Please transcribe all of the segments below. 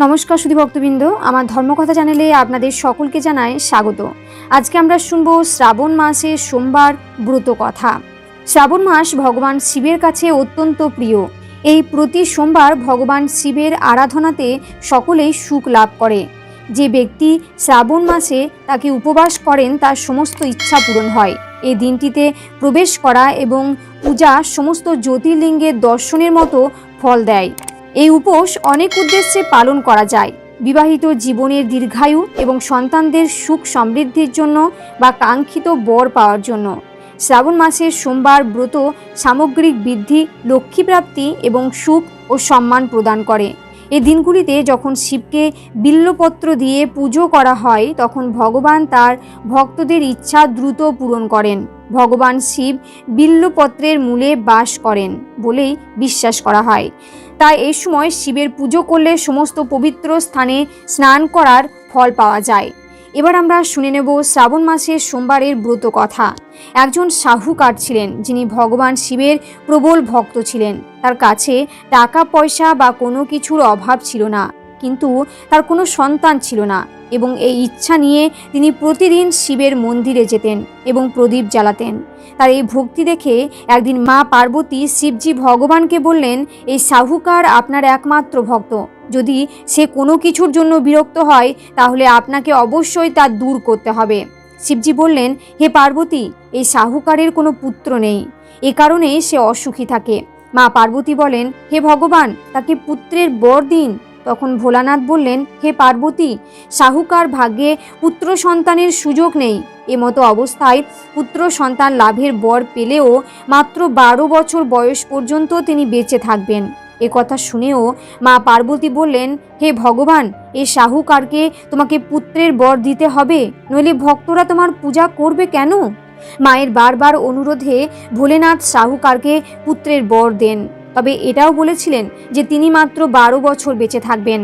নমস্কার সুধী ভক্তবৃন্দ, আমার ধর্মকথা চ্যানেলে আপনাদের সকলকে জানাই স্বাগত। আজকে আমরা শুনব শ্রাবণ মাসের সোমবার ব্রত কথা। শ্রাবণ মাস ভগবান শিবের কাছে অত্যন্ত প্রিয়। এই প্রতি সোমবার ভগবান শিবের আরাধনাতে সকলেই সুখ লাভ করে। যে ব্যক্তি শ্রাবণ মাসে তাকে উপবাস করেন, তার সমস্ত ইচ্ছা পূরণ হয়। এই দিনটিতে প্রবেশ করা এবং পূজা সমস্ত জ্যোতির্লিঙ্গের দর্শনের মতো ফল দেয়। এই উপোস অনেক উদ্দেশ্যে পালন করা যায়। বিবাহিত জীবনের দীর্ঘায়ু এবং সন্তানদের সুখ সমৃদ্ধির জন্য বা কাঙ্ক্ষিত বর পাওয়ার জন্য। শ্রাবণ মাসের সোমবার ব্রত সামগ্রিক বৃদ্ধি লক্ষ্মীপ্রাপ্তি এবং সুখ ও সম্মান প্রদান করে। এই দিনগুলিতে যখন শিবকে বিল্লপত্র দিয়ে পুজো করা হয়, তখন ভগবান তার ভক্তদের ইচ্ছা দ্রুত পূরণ করেন। ভগবান শিব বিল্লপত্রের মূলে বাস করেন বলেই বিশ্বাস করা হয়। তাই এই সময় শিবের পুজো করলে সমস্ত পবিত্র স্থানে স্নান করার ফল পাওয়া যায়। এবার আমরা শুনে নেব শ্রাবণ মাসের সোমবারের ব্রত কথা। একজন সাহুকার ছিলেন, যিনি ভগবান শিবের প্রবল ভক্ত ছিলেন। তার কাছে টাকা পয়সা বা কোনো কিছুর অভাব ছিল না, কিন্তু তার কোনো সন্তান ছিল না। এবং এই ইচ্ছা নিয়ে তিনি প্রতিদিন শিবের মন্দিরে যেতেন এবং প্রদীপ জ্বালাতেন। তার এই ভক্তি দেখে একদিন মা পার্বতী শিবজি ভগবানকে বললেন, এই সাহুকার আপনার একমাত্র ভক্ত। যদি সে কোনো কিছুর জন্য বিরক্ত হয়, তাহলে আপনাকে অবশ্যই তা দূর করতে হবে। শিবজি বললেন, হে পার্বতী, এই সাহুকারের কোনো পুত্র নেই। এ কারণে সে অসুখী থাকে। মা পার্বতী বলেন, হে ভগবান, তাকে পুত্রের বর দিন। তখন ভোলানাথ বললেন, হে পার্বতী, সাহুকার ভাগ্যে পুত্র সন্তানের সুযোগ নেই। এমতো অবস্থায় পুত্র সন্তান লাভের বর পেলেও মাত্র বারো বছর বয়স পর্যন্ত তিনি বেঁচে থাকবেন। এ কথা শুনেও মা পার্বতী বললেন, হে ভগবান, এ সাহুকারকে তোমাকে পুত্রের বর দিতে হবে? নইলে ভক্তরা তোমার পূজা করবে কেন? মায়ের বারবার অনুরোধে ভোলেনাথ সাহুকারকে পুত্রের বর দেন। তবে এটাও বলেছিলেন যে তিনি মাত্র বারো বছর বেঁচে থাকবেন।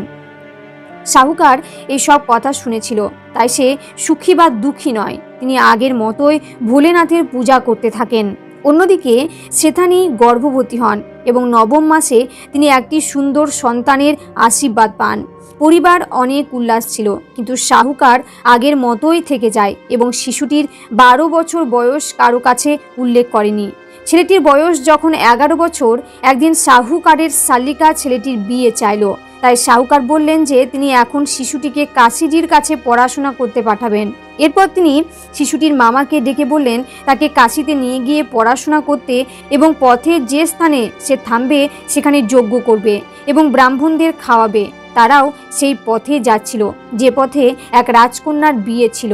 সাহুকার এইসব কথা শুনেছিল, তাই সে সুখী বা দুঃখী নয়। তিনি আগের মতোই ভোলেনাথের পূজা করতে থাকেন। অন্যদিকে শ্বেতানি গর্ভবতী হন এবং নবম মাসে তিনি একটি সুন্দর সন্তানের আশীর্বাদ পান। পরিবার অনেক উল্লাস ছিল, কিন্তু শাহুকার আগের মতোই থেকে যায় এবং শিশুটির বারো বছর বয়স কারও কাছে উল্লেখ করেনি। ছেলেটির বয়স যখন এগারো বছর, একদিন শাহুকারের শালিকা ছেলেটির বিয়ে চাইল। তাই শাহুকার বললেন যে, তিনি এখন শিশুটিকে কাশিজির কাছে পড়াশোনা করতে পাঠাবেন। এরপর তিনি শিশুটির মামাকে ডেকে বললেন, তাকে কাশিতে নিয়ে গিয়ে পড়াশোনা করতে এবং পথে যে স্থানে সে থামবে, সেখানে যজ্ঞ করবে এবং ব্রাহ্মণদের খাওয়াবে। তারাও সেই পথে যাচ্ছিল, যে পথে এক রাজকন্যার বিয়ে ছিল।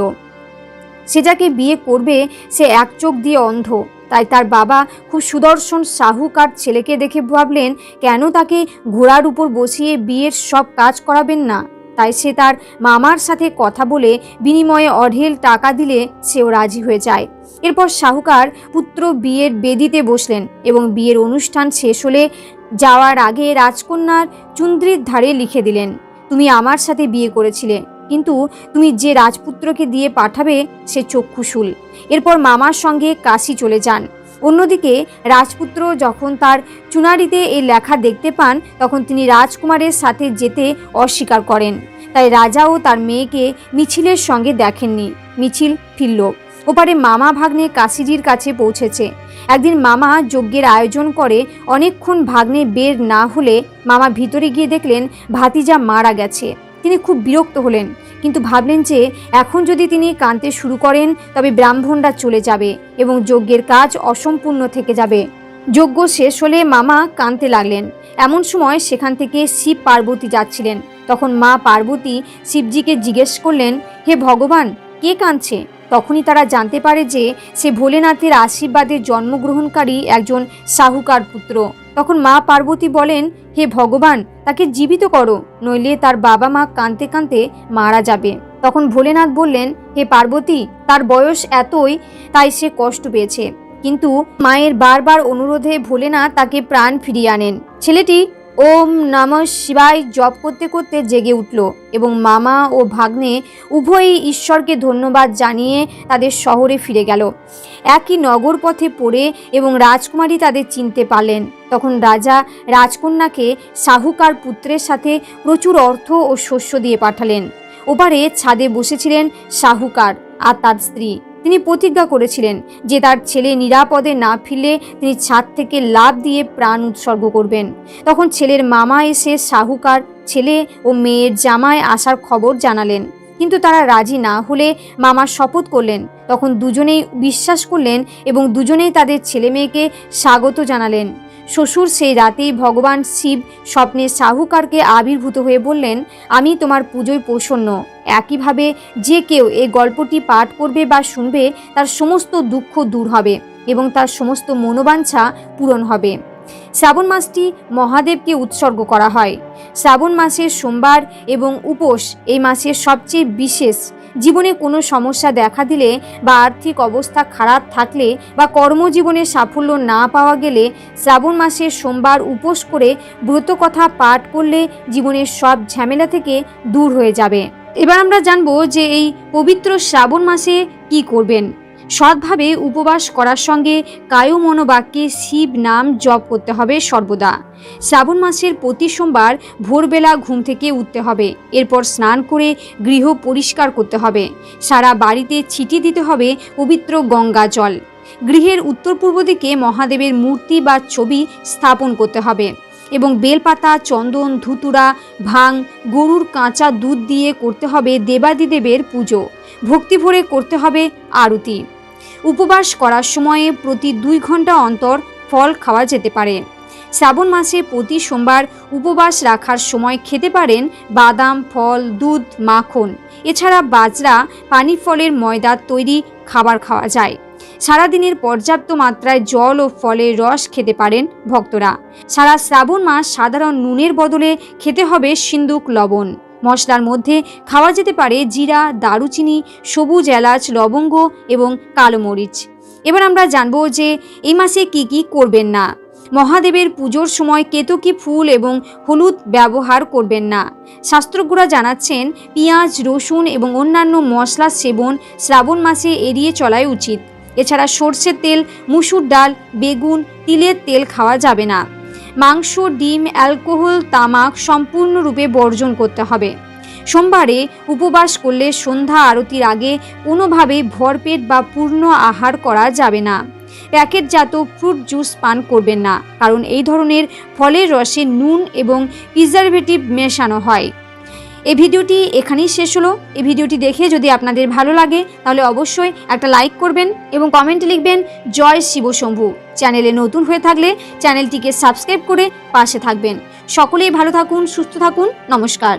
সে যাকে বিয়ে করবে, সে এক চোখ দিয়ে অন্ধ। তাই তার বাবা খুব সুদর্শন সাহুকার ছেলেকে দেখে ভাবলেন, কেন তাকে ঘোড়ার উপর বসিয়ে বিয়ের সব কাজ করাবেন না? তাই সে তার মামার সাথে কথা বলে বিনিময়ে অঢেল টাকা দিলে সেও রাজি হয়ে যায়। এরপর শাহুকার পুত্র বিয়ের বেদিতে বসলেন এবং বিয়ের অনুষ্ঠান শেষ হলে যাওয়ার আগে রাজকন্যার চুন্দ্রির ধারে লিখে দিলেন, তুমি আমার সাথে বিয়ে করেছিলে কিন্তু তুমি যে রাজপুত্রকে দিয়ে পাঠাবে সে চক্ষুশুল এরপর মামার সঙ্গে কাশি চলে যান। অন্যদিকে রাজপুত্র যখন তার চুনারিতে এই লেখা দেখতে পান, তখন তিনি রাজকুমারের সাথে যেতে অস্বীকার করেন। তাই রাজাও তার মেয়েকে মিছিলের সঙ্গে দেখেননি। মিছিল ফিরল। ওপারে মামা ভাগ্নে কাশিজির কাছে পৌঁছেছে। একদিন মামা যজ্ঞের আয়োজন করে অনেকক্ষণ ভাগ্নে বের না হলে মামা ভিতরে গিয়ে দেখলেন ভাতিজা মারা গেছে। তিনি খুব বিরক্ত হলেন, কিন্তু ভাবলেন যে এখন যদি তিনি কাঁদতে শুরু করেন, তবে ব্রাহ্মণরা চলে যাবে এবং যজ্ঞের কাজ অসম্পূর্ণ থেকে যাবে। যজ্ঞ শেষ হলে মামা কাঁদতে লাগলেন। এমন সময় সেখান থেকে শিব পার্বতী যাচ্ছিলেন। তখন মা পার্বতী শিবজিকে জিজ্ঞেস করলেন, হে ভগবান, কে কাঁদছে? তখনই তারা জানতে পারে যে সে ভোলেনাথের আশীর্বাদে জন্মগ্রহণকারী একজন সাহুকার পুত্র। তখন মা পার্বতী বলেন, হে ভগবান, তাকে জীবিত করো, নইলে তার বাবা মা কাঁদতে কাঁদতে মারা যাবে। তখন ভোলেনাথ বললেন, হে পার্বতী, তার বয়স এতই, তাই সে কষ্ট পেয়েছে। কিন্তু মায়ের বারবার অনুরোধে ভোলেনাথ তাকে প্রাণ ফিরিয়ে আনেন। ছেলেটি ওম নম শিবায় জপ করতে করতে জেগে উঠল এবং মামা ও ভাগ্নে উভয়ই ঈশ্বরকে ধন্যবাদ জানিয়ে তাদের শহরে ফিরে গেল। একই নগর পথে পড়ে এবং রাজকুমারী তাদের চিনতে পারলেন। তখন রাজা রাজকন্যাকে সাহুকার পুত্রের সাথে প্রচুর অর্থ ও শস্য দিয়ে পাঠালেন। ওপারে ছাদে বসেছিলেন সাহুকার আর তার স্ত্রী। তিনি প্রতিজ্ঞা করেছিলেন যে তার ছেলে নিরাপদে না ফিরলে তিনি ছাদ থেকে লাভ দিয়ে প্রাণ উৎসর্গ করবেন। তখন ছেলের মামা এসে সাহুকার ছেলে ও মেয়ের জামায় আসার খবর জানালেন। কিন্তু তারা রাজি না হলে মামা শপথ করলেন। তখন দুজনেই বিশ্বাস করলেন এবং দুজনেই তাদের ছেলে মেয়েকে স্বাগত জানালেন। শ্বশুর সেই রাতেই ভগবান শিব স্বপ্নে সাহুকারকে আবির্ভূত হয়ে বললেন, আমি তোমার পুজোয় প্রসন্ন। একইভাবে যে কেউ এই গল্পটি পাঠ করবে বা শুনবে, তার সমস্ত দুঃখ দূর হবে এবং তার সমস্ত মনোবাঞ্ছা পূরণ হবে। শ্রাবণ মাসটি মহাদেবকে উৎসর্গ করা হয়। শ্রাবণ মাসের সোমবার এবং উপোস এই মাসের সবচেয়ে বিশেষ জীবনে কোনো সমস্যা দেখা দিলে বা আর্থিক অবস্থা খারাপ থাকলে বা কর্মজীবনে সাফল্য না পাওয়া গেলে শ্রাবণ মাসের সোমবার উপোস করে ব্রতকথা পাঠ করলে জীবনের সব ঝামেলা থেকে দূর হয়ে যাবে। এবার আমরা জানব যে এই পবিত্র শ্রাবণ মাসে কি করবেন। সৎভাবে উপবাস করার সঙ্গে কায়ু মনোবাক্যে শিব নাম জপ করতে হবে সর্বদা। শ্রাবণ মাসের প্রতি সোমবার ভোরবেলা ঘুম থেকে উঠতে হবে। এরপর স্নান করে গৃহ পরিষ্কার করতে হবে। সারা বাড়িতে ছিটিয়ে দিতে হবে পবিত্র গঙ্গা জল। গৃহের উত্তর পূর্ব দিকে মহাদেবের মূর্তি বা ছবি স্থাপন করতে হবে। এবং বেলপাতা, চন্দন, ধুতুরা, ভাং, গরুর কাঁচা দুধ দিয়ে করতে হবে দেবাদিদেবের পুজো। ভক্তি ভরে করতে হবে আরতি। উপবাস করার সময়ে প্রতি দুই ঘণ্টা অন্তর ফল খাওয়া যেতে পারে। শ্রাবণ মাসে প্রতি সোমবার উপবাস রাখার সময় খেতে পারেন বাদাম, ফল, দুধ, মাখন। এছাড়া বাজরা পানি ফলের ময়দার তৈরি খাবার খাওয়া যায়। সারাদিনের পর্যাপ্ত মাত্রায় জল ও ফলের রস খেতে পারেন ভক্তরা। সারা শ্রাবণ মাস সাধারণ নুনের বদলে খেতে হবে সিন্দুক, লবণ। মশলার মধ্যে খাওয়া যেতে পারে জিরা, দারুচিনি, সবুজ এলাচ, লবঙ্গ এবং কালো মরিচ। এবার আমরা জানব যে এই মাসে কি কি করবেন না। মহাদেবের পুজোর সময় কেতকী ফুল এবং হলুদ ব্যবহার করবেন না। শাস্ত্রজ্ঞরা জানাচ্ছেন, পেঁয়াজ, রসুন এবং অন্যান্য মশলা সেবন শ্রাবণ মাসে এড়িয়ে চলাই উচিত। এছাড়া সর্ষের তেল, মুসুর ডাল, বেগুন, তিলের তেল খাওয়া যাবে না। মাংস, ডিম, অ্যালকোহল, তামাক সম্পূর্ণরূপে বর্জন করতে হবে। সোমবারে উপবাস করলে সন্ধ্যা আরতির আগে কোনোভাবেই ভরপেট বা পূর্ণ আহার করা যাবে না। প্যাকেটজাত ফ্রুট জুস পান করবেন না, কারণ এই ধরনের ফলের রসে নুন এবং প্রিজারভেটিভ মেশানো হয়। এই ভিডিওটি এখানেই শেষ হলো। এই ভিডিওটি দেখে যদি আপনাদের ভালো লাগে, তাহলে অবশ্যই একটা লাইক করবেন এবং কমেন্টে লিখবেন, জয় শিবশম্ভু চ্যানেলে নতুন হয়ে থাকলে চ্যানেলটিকে সাবস্ক্রাইব করে পাশে থাকবেন। সকলেই ভালো থাকুন, সুস্থ থাকুন। নমস্কার।